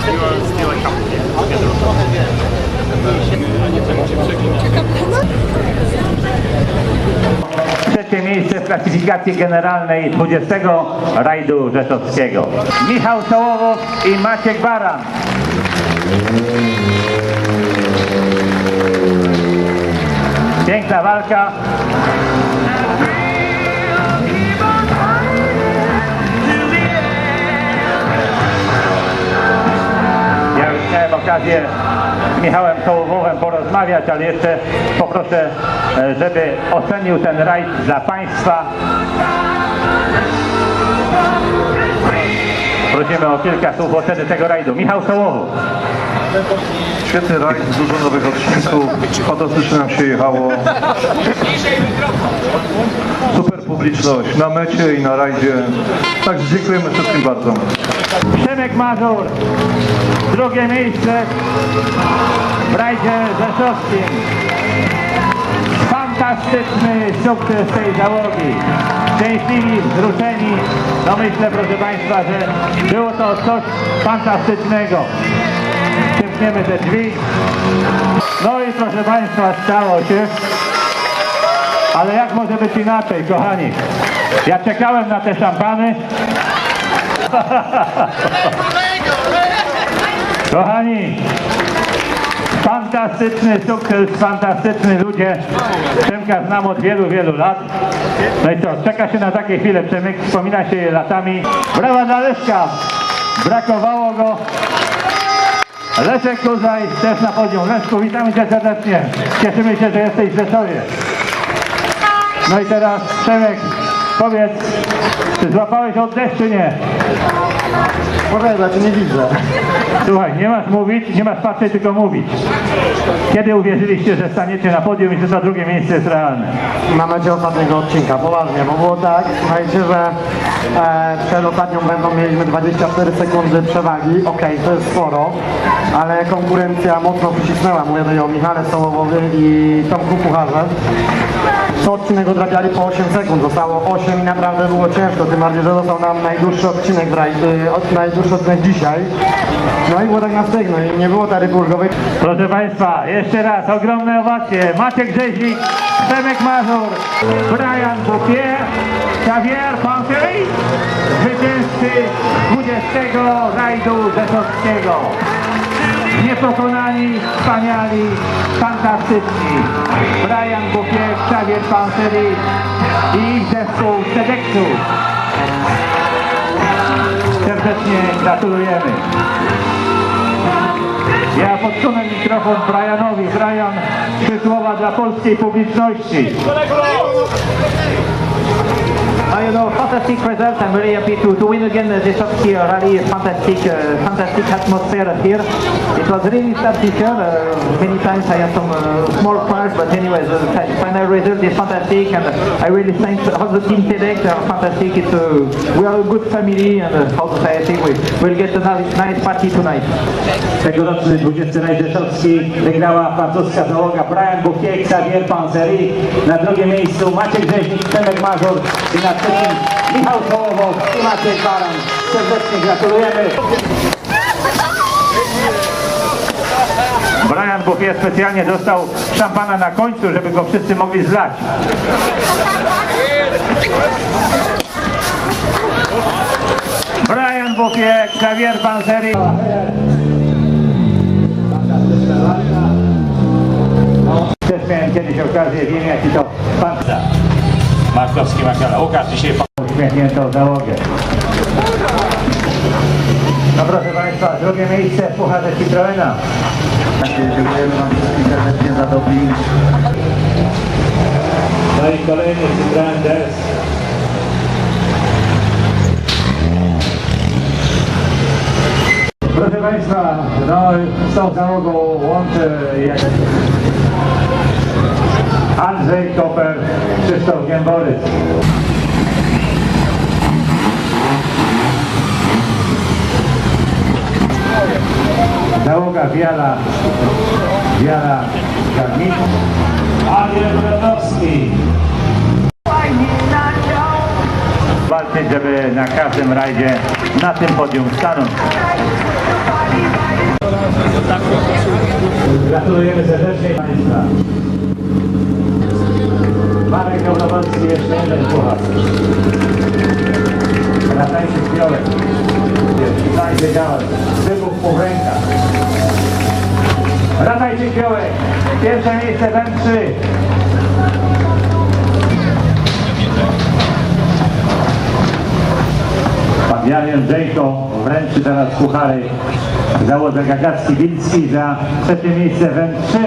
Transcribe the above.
zdjęła. Trzecie miejsce w klasyfikacji generalnej 20 rajdu rzeszowskiego. Michał Sołowow i Maciek Baran. Piękna walka. Okazję z Michałem Sołowowem porozmawiać, ale jeszcze poproszę, e, żeby ocenił ten rajd dla Państwa. Prosimy o kilka słów oceny tego rajdu. Michał Sołowow. Świetny rajd, dużo nowych odcinków, fantastycznie nam się jechało. Super publiczność na mecie i na rajdzie. Także dziękujemy wszystkim bardzo. Przemek Mazur, drugie miejsce w rajdzie rzeszowskim. Fantastyczny sukces tej załogi. Szczęśliwi, wzruszeni. No myślę, proszę Państwa, że było to coś fantastycznego. Przymkniemy te drzwi. No i proszę Państwa, stało się. Ale jak może być inaczej, kochani? Ja czekałem na te szampany. Kochani, fantastyczny sukces, fantastyczni ludzie. Przemka znam od wielu, wielu lat. No i co, czeka się na takie chwile, Przemek wspomina się je latami. Brawa dla Leszka, brakowało go. Leszek tutaj też na podium. Leszku, witamy Cię serdecznie. Cieszymy się, że jesteś w Rzeszowie. No i teraz Przemek, powiedz, czy złapałeś oddech, czy nie? Powiadać, nie widzę. Słuchaj, nie masz mówić, nie masz patrzeć, tylko mówić. Kiedy uwierzyliście, że staniecie na podium i że to drugie miejsce jest realne? Na mecie ostatniego odcinka, poważnie, bo było tak, słuchajcie, że e, przed ostatnią będą mieliśmy 24 sekundy przewagi, okej, to jest sporo, ale konkurencja mocno przycisnęła, mówię tutaj o Michale Sołowowie i Tomku Pucharze. Co odcinek odrabiali po 8 sekund, zostało 8 i naprawdę było ciężko, tym bardziej, że został nam najdłuższy odcinek, w raj- od- najdłuższy odcinek dzisiaj. No i było tak na stygno nie było taryfy ulgowej. Proszę Państwa, jeszcze raz ogromne owacje. Maciek Rzeźnik, Przemek Mazur, Brian Boupier, Xavier Pantery, zwycięzcy 20 rajdu rzeszowskiego. Niepokonani, wspaniali, fantastyczni. Brian Boupier, Xavier Pantery i ich zespół Sedeksu. Serdecznie gratulujemy. Ja podsunę mikrofon Brianowi. Brian, trzy słowa dla polskiej publiczności. Uh, you know, fantastic result. I'm very happy to, to win again uh, the Sochi uh, rally. Fantastic, uh, fantastic atmosphere here. It was really this year. Uh, many times I had some uh, small crash, but anyway, the final result is fantastic, and I really thank all the team TEDx. They are fantastic. It's we are a good family, and uh, say, I think we will get a nice, nice party tonight. Tegoroczny 20 rajd rzeszowski wygrała francuska załoga Brian Bouquier, Xavier Panzeri. Na drugim miejscu Maciek Rzeźnik, Przemek Mazur i na trzecim Michał Kołowow i Maciek Baran. Serdecznie gratulujemy. Brian Bouquier specjalnie dostał szampana na końcu, żeby go wszyscy mogli zlać. Brian Bouquier, Xavier Panzeri. Też miałem kiedyś okazję, wiem jaki to pan... Markowski Makala. Łukasz dzisiaj pan uśmiechniętą załogę. No proszę Państwa, drugie miejsce w Pucharze Citroena. Dziękujemy Wam wszystkim serdecznie za doping. No i kolejny Citroen DS. Proszę Państwa, no z tą załogą łączę jak... Andrzej Koper, Krzysztof Giemborys. Załoga Wiala, Wiala Karmik, Adrian Brodowski. Walczyć, żeby na każdym rajdzie na tym podium stanąć. Gratulujemy serdecznie Państwa. Polski jeszcze jeden puchar. Ratajczyk Białek. Jest tutaj wiedziałem. Wybuch po rękach. Ratajczyk Białek. Pierwsze miejsce w M3. Pan Jan Jędrzejko wręczy teraz puchary załodze Gagacki Wilski za trzecie miejsce w M3.